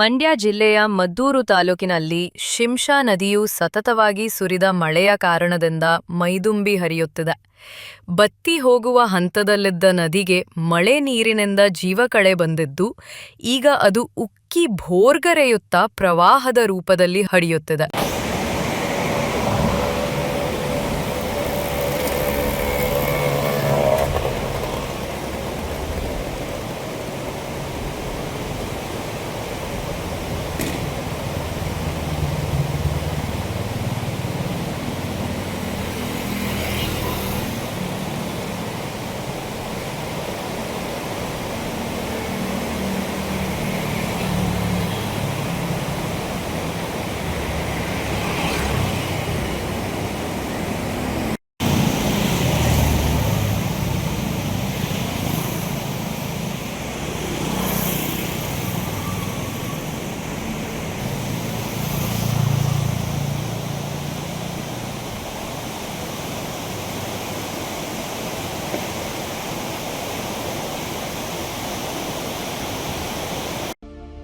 ಮಂಡ್ಯ ಜಿಲ್ಲೆಯ ಮದ್ದೂರು ತಾಲೂಕಿನಲ್ಲಿ ಶಿಂಷಾ ನದಿಯು ಸತತವಾಗಿ ಸುರಿದ ಮಳೆಯ ಕಾರಣದಿಂದ ಮೈದುಂಬಿ ಹರಿಯುತ್ತಿದೆ. ಬತ್ತಿ ಹೋಗುವ ಹಂತದಲ್ಲಿದ್ದ ನದಿಗೆ ಮಳೆ ನೀರಿನಿಂದ ಜೀವಕಳೆ ಬಂದಿದ್ದು, ಈಗ ಅದು ಉಕ್ಕಿ ಭೋರ್ಗರೆಯುತ್ತಾ ಪ್ರವಾಹದ ರೂಪದಲ್ಲಿ ಹರಿಯುತ್ತಿದೆ.